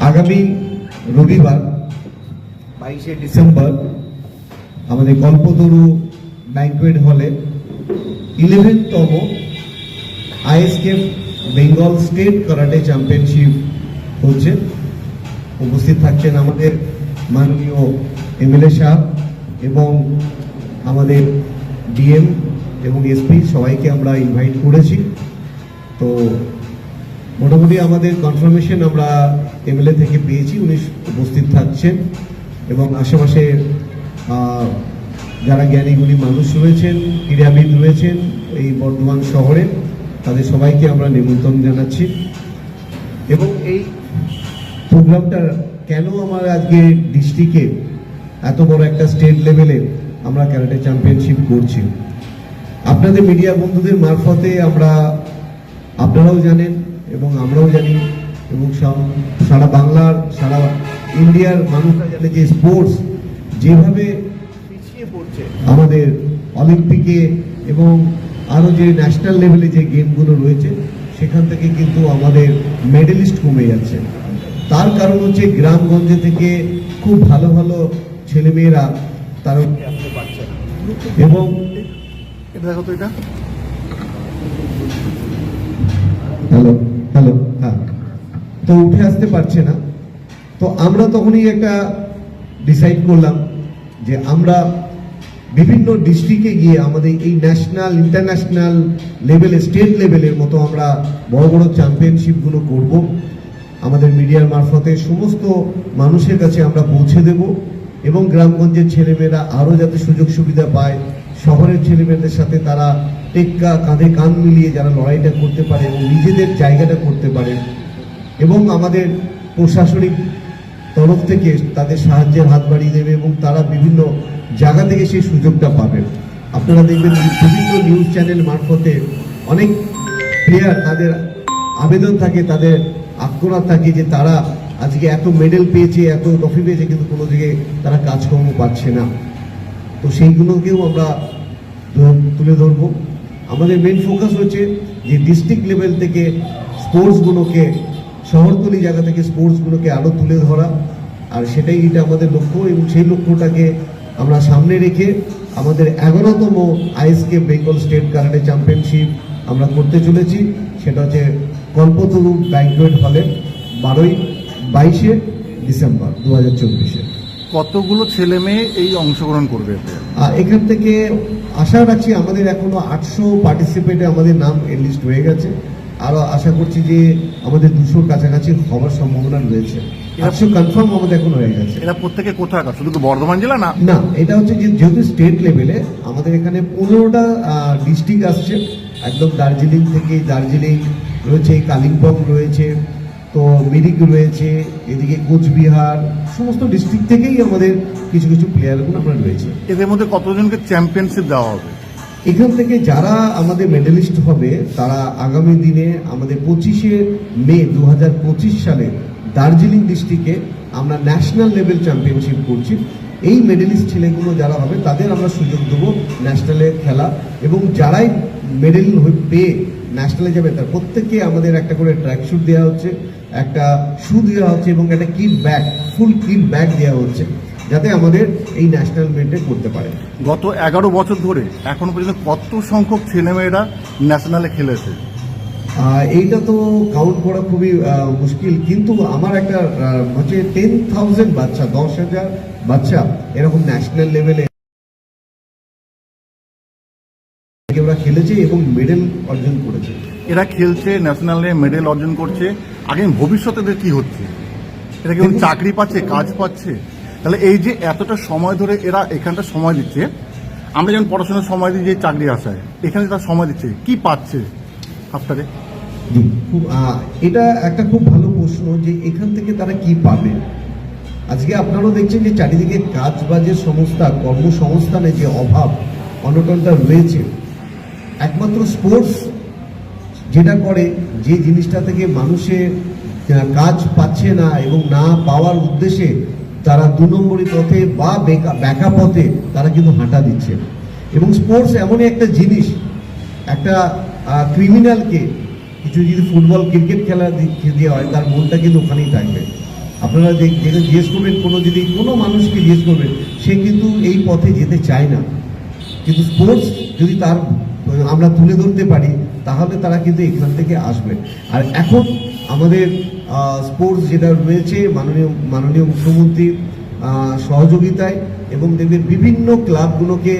আগামী রবিবার বাইশে ডিসেম্বর আমাদের কল্পতরু ব্যাংকুয়েট হলে ইলেভেনতম ISKF Bengal state karate championship হচ্ছে। উপস্থিত থাকছেন আমাদের মাননীয় এমএলএ সাহেব এবং আমাদের ডিএম এবং এসপি সবাইকে আমরা ইনভাইট করেছি। তো মোটামুটি আমাদের কনফার্মেশন আমরা এমএলএ থেকে পেয়েছি, উনি উপস্থিত থাকছেন এবং আশেপাশে যারা জ্ঞানীগুণী মানুষ রয়েছেন, ক্রীড়াবিদ রয়েছেন এই বর্ধমান শহরে, তাদের সবাইকে আমরা নিমন্ত্রণ জানাচ্ছি। এবং এই প্রোগ্রামটা কেন আমার আজকে ডিস্ট্রিক্টে এত বড় একটা স্টেট লেভেলে আমরা ক্যারাটে চ্যাম্পিয়নশিপ করছি? আপনাদের মিডিয়া বন্ধুদের মারফতে আমরা, আপনারাও জানেন এবং আমরাও জানি এবং সারা বাংলার সারা ইন্ডিয়ার মানুষরা জানে যে স্পোর্টস যেভাবে পিছিয়ে পড়ছে আমাদের অলিম্পিকে এবং আরও যে ন্যাশনাল লেভেলে যে গেমগুলো রয়েছে সেখান থেকে কিন্তু আমাদের মেডেলিস্ট কমে যাচ্ছে। তার কারণ হচ্ছে গ্রামগঞ্জে থেকে খুব ভালো ভালো ছেলেমেয়েরা তারা আসতে পারছে এবং এটা দেখো তো এটা। হ্যালো। হ্যালো হ্যাঁ। তো উঠে আসতে পারছে না। তো আমরা তখনই একটা ডিসাইড করলাম যে আমরা বিভিন্ন ডিস্ট্রিক্টে গিয়ে আমাদের এই ন্যাশনাল ইন্টারন্যাশনাল লেভেলে স্টেট লেভেলের মতো আমরা বড় বড় চ্যাম্পিয়নশিপগুলো করব। আমাদের মিডিয়ার মারফতে সমস্ত মানুষের কাছে আমরা পৌঁছে দেব এবং গ্রামগঞ্জের ছেলেমেয়েরা আরও যাতে সুযোগ সুবিধা পায়, শহরের ছেলেমেয়েদের সাথে তারা টেক্কা কাঁধে কান মিলিয়ে যারা লড়াইটা করতে পারে এবং নিজেদের জায়গাটা করতে পারে এবং আমাদের প্রশাসনিক তরফ থেকে তাদের সাহায্যের হাত বাড়িয়ে দেবে এবং তারা বিভিন্ন জায়গা থেকে সেই সুযোগটা পাবে। আপনারা দেখবেন বিভিন্ন নিউজ চ্যানেল মারফতে অনেক প্লেয়ার তাদের আবেদন থাকে, তাদের আক্রোনার থাকে যে তারা আজকে এত মেডেল পেয়েছে, এত ট্রফি পেয়েছে, কিন্তু কোনো দিকে তারা কাজকর্ম পাচ্ছে না। তো সেইগুলোকেও আমরা তুলে ধরবো। আমাদের মেন ফোকাস হচ্ছে যে ডিস্ট্রিক্ট লেভেল থেকে স্পোর্টসগুলোকে শহরতলি জায়গা থেকে স্পোর্টসগুলোকে আরও তুলে ধরা। আর সেটাই এটা আমাদের লক্ষ্য এবং সেই লক্ষ্যটাকে আমরা সামনে রেখে আমাদের এগারোতম ISK Bengal state karate championship আমরা করতে চলেছি। সেটা হচ্ছে কল্পতরু ব্যাংকুয়েট হলে বারোই বাইশে ডিসেম্বর দু হাজার চব্বিশে। কতগুলো ছেলে মেয়ে এই অংশগ্রহণ করবে? এখান থেকে আশা রাখছি আমাদের এখনও আটশো পার্টিসিপেটে আমাদের নাম লিস্ট হয়ে গেছে। আরও আশা করছি যে আমাদের দুশোর কাছাকাছি হওয়ার সম্ভাবনা রয়েছে। আটশো কনফার্ম আমাদের এখন হয়ে গেছে। এরা প্রত্যেকে কোথাকার শুধু বর্ধমান জেলা না? না এটা হচ্ছে যে যেহেতু স্টেট লেভেলে আমাদের এখানে পনেরোটা ডিস্ট্রিক্ট আসছে। একদম দার্জিলিং থেকে দার্জিলিং রয়েছে কালিম্পং রয়েছে তো মিরিক রয়েছে এদিকে কোচবিহার সমস্ত ডিস্ট্রিক্ট থেকেই আমাদের কিছু কিছু প্লেয়ারগুলো আমরা রয়েছে। এদের মধ্যে কতজনকে চ্যাম্পিয়নশিপ দেওয়া হবে? এখান থেকে যারা আমাদের মেডেলিস্ট হবে তারা আগামী দিনে আমাদের পঁচিশে মে দু হাজার পঁচিশ সালে দার্জিলিং ডিস্ট্রিক্টে আমরা ন্যাশনাল লেভেল চ্যাম্পিয়নশিপ করছি। এই মেডেলিস্ট ছেলেগুলো যারা হবে তাদের আমরা সুযোগ দেবো ন্যাশনালে খেলা। এবং যারাই মেডেল পেয়ে ন্যাশনালে যাবে তার প্রত্যেককে আমাদের একটা করে ট্র্যাক শুট দেওয়া হচ্ছে। একটা শু দেওয়া হচ্ছে এবং একটা kit bag full kit bag দেওয়া হচ্ছে যাতে আমাদের এই ন্যাশনাল মেনটেন করতে পারে। গত এগারো বছর ধরে এখন পর্যন্ত কত সংখ্যক ছেলেমেয়েরা ন্যাশনালে খেলেছে? এইটা তো কাউন্ট করা খুবই মুশকিল কিন্তু আমার একটা হচ্ছে টেন থাউজেন্ড বাচ্চা দশ হাজার বাচ্চা এরকম ন্যাশনাল লেভেলে ওরা খেলেছে এবং মেডেল অর্জন করেছে। এরা খেলছে ন্যাশনালে মেডেল অর্জন করছে। আগামী ভবিষ্যতে এদের কি হচ্ছে? এটা দেখুন- চাকরি পাচ্ছে কাজ পাচ্ছে? তাহলে এই যে এতটা সময় ধরে এরা এখানটা সময় দিচ্ছে আমরা যেমন পড়াশোনার সময় দিই যে চাকরি আসায় এখানে তারা সময় দিচ্ছে। কি পাচ্ছে? আফটারে খুব এটা একটা খুব ভালো প্রশ্ন যে এখান থেকে তারা কি পাবে? আজকে আপনারাও দেখছেন যে চারিদিকে কাজ বাজের সংস্থা কর্মসংস্থানে যে অভাব অনটনটা রয়েছে। একমাত্র স্পোর্টস যেটা করে যে জিনিসটা থেকে মানুষের আহ, কাজ পাচ্ছে না এবং না পাওয়ার উদ্দেশ্যে তারা দু নম্বরী পথে বা বেকা- পথে তারা কিন্তু হাঁটা দিচ্ছে এবং স্পোর্টস এমনই একটা জিনিস একটা ক্রিমিনালকে কিছু যদি ফুটবল ক্রিকেট খেলা দি- দেওয়া হয় তার মনটা কিন্তু ওখানেই থাকবে। আপনারা যেটা জিজ্ঞেস করবেন কোনো যদি কোনো মানুষকে জিজ্ঞেস করবেন সে কিন্তু এই পথে যেতে চায় না। কিন্তু স্পোর্টস যদি তার আমরা তুলে ধরতে পারি, তাহলে তারা কিন্তু এখান থেকে আসবে। আর এখন আমাদের স্পোর্টস যেটা রয়েছে, মাননীয় মাননীয় মুখ্যমন্ত্রীর সহযোগিতায় এবং দেখবেন বিভিন্ন ক্লাবগুলোকে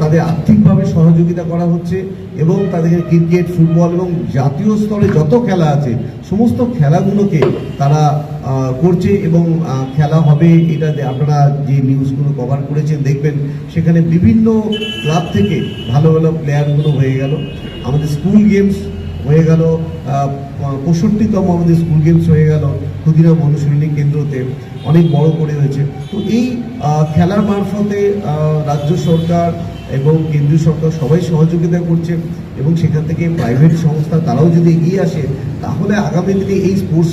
তাদের আর্থিকভাবে সহযোগিতা করা হচ্ছে এবং তাদেরকে ক্রিকেট, ফুটবল এবং জাতীয় স্তরে যত খেলা আছে, সমস্ত খেলাগুলোকে তারা করছে এবং খেলা হবে। এটা আপনারা যে নিউজগুলো কভার করেছেন, দেখবেন সেখানে বিভিন্ন ক্লাব থেকে ভালো ভালো প্লেয়ারগুলো হয়ে গেল। আমাদের স্কুল গেমস হয়ে গেল পঁয়ষট্টিতম আমাদের স্কুল গেমস হয়ে গেল ক্ষুদিরাম অনুশীলনী কেন্দ্রতে। অনেক বড় করে হয়েছে। তো এই খেলার মারফতে রাজ্য সরকার এবং কেন্দ্রীয় সরকার সবাই সহযোগিতা করছে এবং সেখান থেকে প্রাইভেট সংস্থা তারাও যদি এগিয়ে আসে তাহলে আগামী দিনে এই স্পোর্টস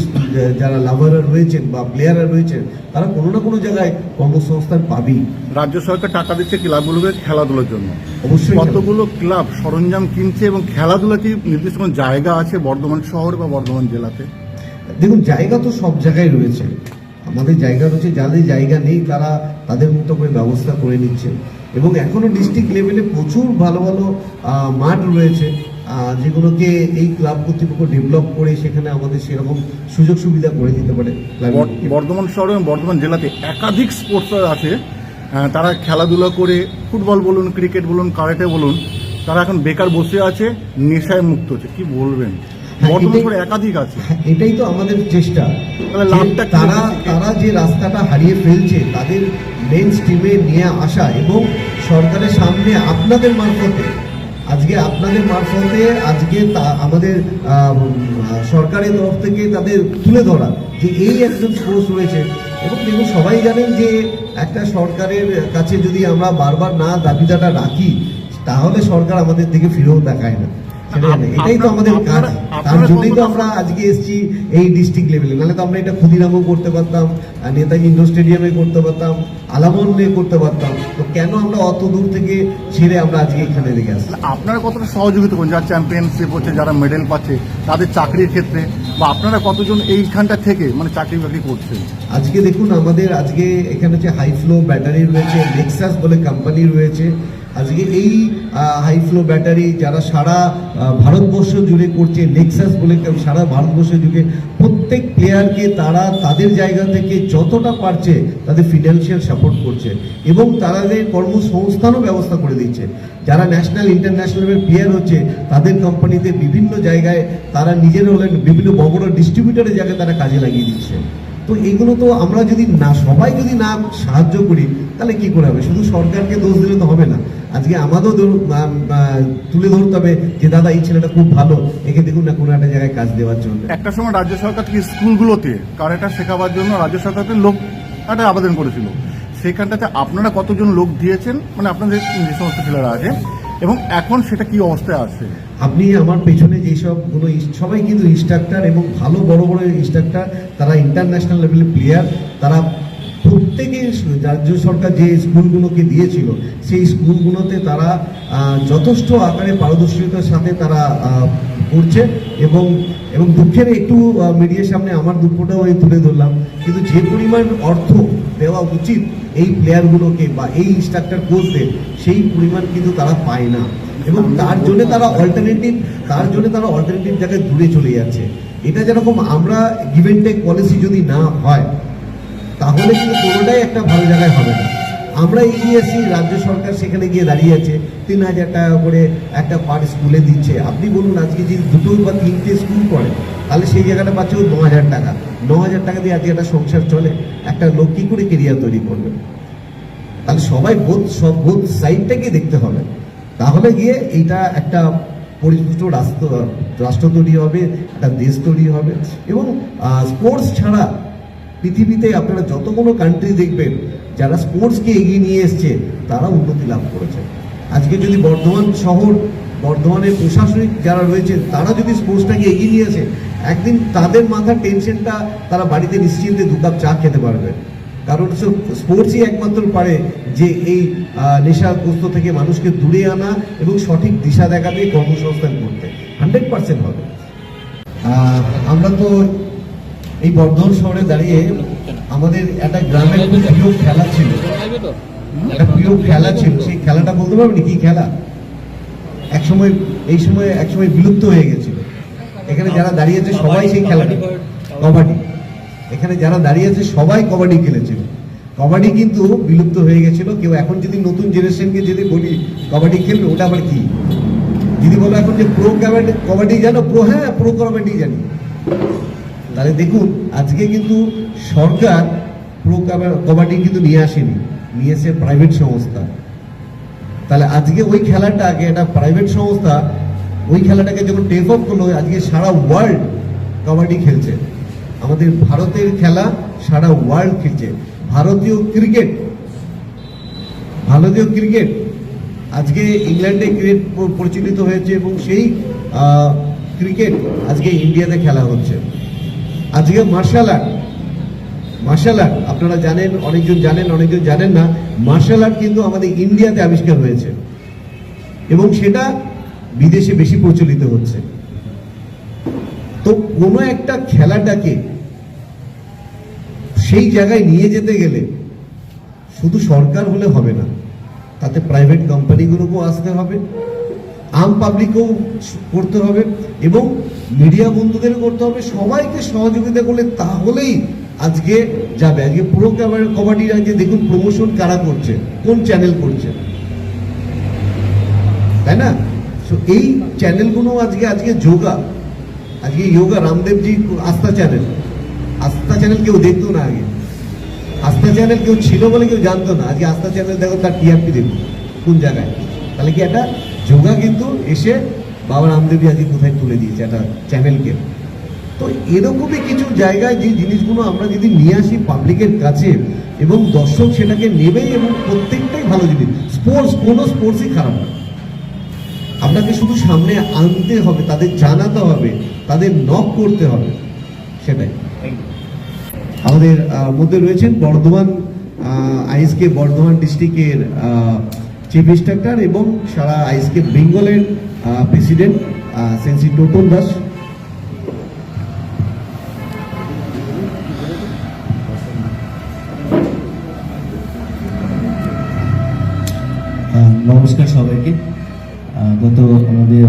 যারা লাভাররা রয়েছেন বা প্লেয়াররা রয়েছেন তারা কোনো না কোনো জায়গায় কর্মসংস্থান পাবেই। রাজ্য সরকার টাকা দিচ্ছে ক্লাবগুলোকে খেলাধুলার জন্য। অবশ্যই কতগুলো ক্লাব সরঞ্জাম কিনছে এবং খেলাধুলা কি নির্দিষ্ট কোনো জায়গা আছে বর্ধমান শহর বা বর্ধমান জেলাতে? দেখুন জায়গা তো সব জায়গায় রয়েছে। আমাদের জায়গা রয়েছে, যাদের জায়গা নেই তারা তাদের মতো করে ব্যবস্থা করে নিচ্ছে। এবং এখনও ডিস্ট্রিক্ট লেভেলে প্রচুর ভালো ভালো মাঠ রয়েছে যেগুলোকে এই ক্লাব কর্তৃপক্ষ ডেভেলপ করে সেখানে আমাদের সেরকম সুযোগ সুবিধা করে দিতে পারে। বর- বর্ধমান শহর এবং বর্ধমান জেলাতে একাধিক স্পোর্টস আছে তারা খেলাধুলা করে ফুটবল বলুন ক্রিকেট বলুন কারাটে বলুন, তারা এখন বেকার বসে আছে, নেশায় মুক্ত হচ্ছে। কি বলবেন? বর্ধমান এটাই- একাধিক আছে। হ্যাঁ, এটাই তো আমাদের চেষ্টা। তারা তারা যে রাস্তাটা হারিয়ে ফেলছে তাদের মেন স্ট্রিমে নিয়ে আসা এবং সরকারের সামনে আপনাদের মারফতে আজকে আপনাদের মারফতে আজকে তা- আমাদের সরকারের তরফ থেকে তাদের তুলে ধরা যে এই একজন স্পোর্টস রয়েছে। এবং দেখুন সবাই জানেন যে একটা সরকারের কাছে যদি আমরা বারবার না দাবিদাটা রাখি তাহলে সরকার আমাদের দিকে ফিরেও দেখায় না। এটাই তো আমাদের কাজ। আপনারা- তার জন্যই তো কতটা- আমরা আজকে এসেছি এই ডিস্ট্রিক্ট লেভেলে নাহলে তো আমরা এটা ক্ষুদিরামও করতে পারতাম নেতাজি ইন্ডোর স্টেডিয়ামে করতে পারতাম আলামনে করতে পারতাম। তো কেন আমরা অত দূর থেকে ছেড়ে আমরা আজকে এখানে রেখে আসলাম? আপনারা কতটা সহযোগিতা করেন যারা চ্যাম্পিয়নশিপ হচ্ছে যারা মেডেল পাচ্ছে তাদের চাকরির ক্ষেত্রে বা আপনারা কতজন এইখানটা থেকে মানে চাকরি বাকরি করছেন? আজকে দেখুন আমাদের আজকে এখানে হচ্ছে হাই ফ্লো ব্যাটারি রয়েছে নেক্সাস বলে কোম্পানি রয়েছে আজকে এই হাই ফ্লো ব্যাটারি যারা সারা ভারতবর্ষ জুড়ে করছে নেক্সাস বলে সারা ভারতবর্ষ জুড়ে, প্রত্যেক প্লেয়ারকে তারা তাদের জায়গা থেকে যতটা পারছে, তাদের ফিনান্সিয়াল সাপোর্ট করছে। এবং তাদের কর্মসংস্থানও ব্যবস্থা করে দিচ্ছে। যারা ন্যাশনাল ইন্টারন্যাশনাল প্লেয়ার হচ্ছে, তাদের কোম্পানিতে বিভিন্ন জায়গায় তারা নিজের হলেন বিভিন্ন বড় বড় ডিস্ট্রিবিউটারের জায়গায় তারা কাজে লাগিয়ে দিচ্ছে। তো এগুলো তো আমরা যদি না, সবাই যদি না সাহায্য করি, তাহলে কি করে হবে? শুধু সরকারকে দোষ দিলে তো হবে না। আজকে আমাদেরও তুলে ধরতে হবে যে দাদা এই ছেলেটা খুব ভালো একে দেখুন না কোনো একটা জায়গায় কাজ দেওয়ার জন্য। একটা সময় রাজ্য সরকার থেকে স্কুলগুলোতে কারাটা শেখাবার জন্য রাজ্য সরকার থেকে লোক একটা আবেদন করেছিল। সেখানটাতে আপনারা কতজন লোক দিয়েছেন? মানে আপনাদের যে সমস্ত ছেলেরা আছে এবং এখন সেটা কি অবস্থায় আছে? আপনি আমার পেছনে যেসবগুলো ইস- সবাই কিন্তু ইনস্ট্রাক্টর এবং ভালো বড় বড় ইনস্ট্রাক্টর তারা ইন্টারন্যাশনাল লেভেলের প্লেয়ার তারা প্রত্যেকে রাজ্য সরকার যে স্কুলগুলোকে দিয়েছিল, সেই স্কুলগুলোতে তারা যথেষ্ট আকারে পারদর্শিতার সাথে তারা করছে এবং এবং দুঃখের একটু মিডিয়ার সামনে আমার দুঃখটাও আমি তুলে ধরলাম। কিন্তু যে পরিমাণ অর্থ দেওয়া উচিত এই প্লেয়ারগুলোকে বা এই ইনস্ট্রাক্টর কোচদের সেই পরিমাণ কিন্তু তারা পায় না। এবং তার জন্য তারা অল্টারনেটিভ তার জন্য তারা অল্টারনেটিভ জায়গায় দূরে চলে যাচ্ছে। এটা যেরকম আমরা গিভেন টেক পলিসি যদি না হয় তাহলে কিন্তু কোনোটাই একটা ভালো জায়গায় হবে না। আমরা এগিয়ে এসেছি রাজ্য সরকার সেখানে গিয়ে দাঁড়িয়ে আছে, তিন হাজার টাকা করে একটা পার স্কুলে দিচ্ছে। আপনি বলুন, আজকে যদি দুটো বা তিনটে স্কুল করে তাহলে সেই জায়গাটা পাচ্ছে ন হাজার টাকা। ন হাজার টাকা দিয়ে আজকে একটা সংসার চলে, একটা লোক কী করে কেরিয়ার তৈরি করবে? তাহলে সবাই বোধ সব বোধ সাইডটাকে দেখতে হবে। তাহলে গিয়ে এইটা একটা পরিপুষ্ট রাষ্ট্র রাষ্ট্র তৈরি হবে, একটা দেশ তৈরি হবে। এবং স্পোর্টস ছাড়া পৃথিবীতে আপনারা যত কোনো কান্ট্রি দেখবেন, যারা স্পোর্টসকে এগিয়ে নিয়ে এসছে, তারা উন্নতি লাভ করেছে। আজকে যদি বর্ধমান শহর, বর্ধমানের প্রশাসনিক যারা রয়েছে, তারা যদি স্পোর্টসটাকে এগিয়ে নিয়ে আসে, একদিন তাদের মাথার টেনশনটা তারা বাড়িতে নিশ্চিন্তে দু কাপ চা খেতে পারবে। কারণ স্পোর্টসই একমাত্র পারে যে এই নেশাগ্রস্ত থেকে মানুষকে দূরে আনা এবং সঠিক দিশা দেখাতে কর্মসংস্থান করতে। হান্ড্রেড পার্সেন্ট হবে। আমরা তো এই বর্ধমান শহরে দাঁড়িয়ে আমাদের একটা গ্রামের প্রিয় খেলা ছিল। একটা প্রিয় খেলা ছিল। সেই খেলাটা বলতে পারবেন কি খেলা? এক সময়, এই সময়, এক সময় বিলুপ্ত হয়ে গেছিল। এখানে যারা দাঁড়িয়েছে সবাই সেই খেলাটা। কবাডি। এখানে যারা দাঁড়িয়েছে সবাই কবাডি খেলেছিল। কবাডি কিন্তু বিলুপ্ত হয়ে গেছিল। কেউ এখন যদি নতুন জেনারেশনকে যদি বলি, কবাডি খেলবে, ওটা আবার কি? যদি বলো এখন যে প্রো কবাডি কবাডি জানো? প্রো হ্যাঁ প্রো কবাডি জানি। তাহলে দেখুন, আজকে কিন্তু সরকার প্রো কাবা- কবাডি কিন্তু নিয়ে আসেনি নিয়েছে প্রাইভেট সংস্থা। তাহলে আজকে ওই খেলাটাকে একটা প্রাইভেট সংস্থা, ওই খেলাটাকে যখন টেক অফ করল, আজকে সারা ওয়ার্ল্ড কবাডি খেলছে। আমাদের ভারতের খেলা সারা ওয়ার্ল্ড খেলছে। ভারতীয় ক্রিকেট ভারতীয় ক্রিকেট আজকে ইংল্যান্ডে ক্রিকেট পরিচালিত হয়েছে এবং সেই ক্রিকেট আজকে ইন্ডিয়াতে খেলা হচ্ছে। আজকে মার্শাল আর্ট। মার্শাল আর্ট, আপনারা জানেন, অনেকজন জানেন অনেকজন জানেন না, মার্শাল আর্ট কিন্তু আমাদের ইন্ডিয়াতে আবিষ্কার হয়েছে। এবং সেটা বিদেশে বেশি প্রচলিত হচ্ছে। তো কোনো একটা খেলাটাকে সেই জায়গায় নিয়ে যেতে গেলে শুধু সরকার হলে হবে না, তাতে প্রাইভেট কোম্পানিগুলোকেও আসতে হবে, আম পাবলিকও করতে হবে এবং মিডিয়া বন্ধুদেরও করতে হবে, সবাইকে সহযোগিতা করলে তাহলেই আজকে যাবে আজকে পুরো কাবা- কবাডির আজকে দেখুন প্রমোশন কারা করছে, কোন চ্যানেল করছে। তাই না? তো এই চ্যানেলগুলো আজকে আজকে যোগা আজকে যোগা রামদেবজি আস্থা চ্যানেল আস্থা চ্যানেল কেউ দেখতো না আগে। আস্থা চ্যানেল কেউ ছিল বলে কেউ জানতো না। আজকে আস্থা চ্যানেল দেখো তার টিআরপি দেখুন, কোন জায়গায়। তাহলে কি একটা যোগা কিন্তু এসে বাবা রামদেবী আজকে কোথায় তুলে দিয়েছে একটা চ্যানেলকে। তো এরকমই কিছু জায়গায় যে জিনিসগুলো আমরা যদি নিয়ে আসি পাবলিকের কাছে এবং দর্শক সেটাকে নেবেই এবং প্রত্যেকটাই ভালো জিনিস স্পোর্টস কোনো স্পোর্টসই খারাপ না। আপনাকে শুধু সামনে আনতে হবে তাদের জানাতে হবে তাদের নক করতে হবে সেটাই। আমাদের মধ্যে রয়েছেন বর্ধমান আইএসকে বর্ধমান ডিস্ট্রিক্টের চিফ ইন্সট্রাক্টর এবং সারা আইএসকে বেঙ্গলের প্রেসিডেন্ট সেন্সি টোটন দাস নমস্কার সবাইকে। গত আমাদের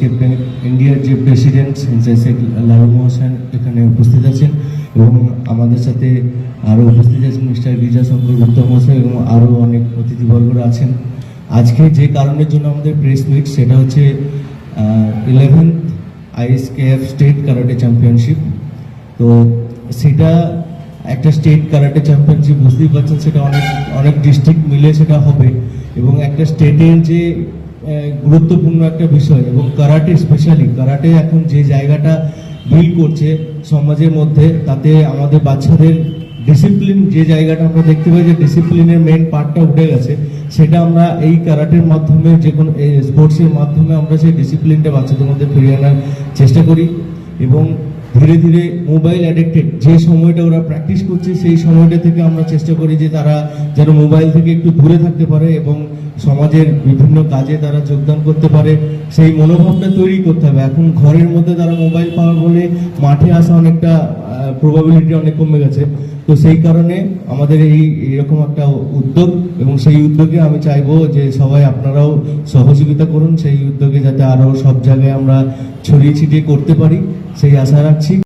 ক্যাপ্টেন ইন্ডিয়ার যে প্রেসিডেন্ট শেখ লালু মহাশয় এখানে উপস্থিত আছেন এবং আমাদের সাথে আরও উপস্থিত আছেন মিস্টার বিজয়শঙ্কর গুপ্ত মহাশয় এবং আরও অনেক অতিথিবর্গরা আছেন। আজকে যে কারণের জন্য আমাদের প্রেস মিট সেটা হচ্ছে eleventh ISKF state karate championship তো সেটা একটা স্টেট কারাটে চ্যাম্পিয়নশিপ বুঝতেই পারছেন, সেটা অনেক অনেক ডিস্ট্রিক্ট মিলে সেটা হবে। এবং একটা স্টেটের যে গুরুত্বপূর্ণ একটা বিষয়, এবং কারাটে স্পেশালি কারাটে এখন যে জায়গাটা বিল করছে সমাজের মধ্যে, তাতে আমাদের বাচ্চাদের ডিসিপ্লিন যে জায়গাটা আমরা দেখতে পাই যে ডিসিপ্লিনের মেন পার্টটা উঠে গেছে সেটা আমরা এই কারাটের মাধ্যমে যে কোনো স্পোর্টসের মাধ্যমে আমরা সেই ডিসিপ্লিনটা বাচ্চাদের মধ্যে ফিরিয়ে আনার চেষ্টা করি এবং ধীরে ধীরে মোবাইল অ্যাডিক্টেড যে সময়টা ওরা প্র্যাকটিস করছে, সেই সময়টা থেকে আমরা চেষ্টা করি যে তারা যেন মোবাইল থেকে একটু দূরে থাকতে পারে এবং সমাজের বিভিন্ন কাজে তারা যোগদান করতে পারে। সেই মনোভাবটা তৈরি করতে হবে। এখন ঘরের মধ্যে তারা মোবাইল পাওয়ার বলে মাঠে আসা অনেকটা প্রবাবিলিটি অনেক কমে গেছে। তো সেই কারণে আমাদের এই, এরকম একটা উদ্যোগ এবং সেই উদ্যোগে আমি চাইব যে সবাই আপনারাও সহযোগিতা করুন। সেই উদ্যোগে যাতে আরও সব জায়গায় আমরা ছড়িয়ে ছিটিয়ে করতে পারি। সেই আশা রাখছি।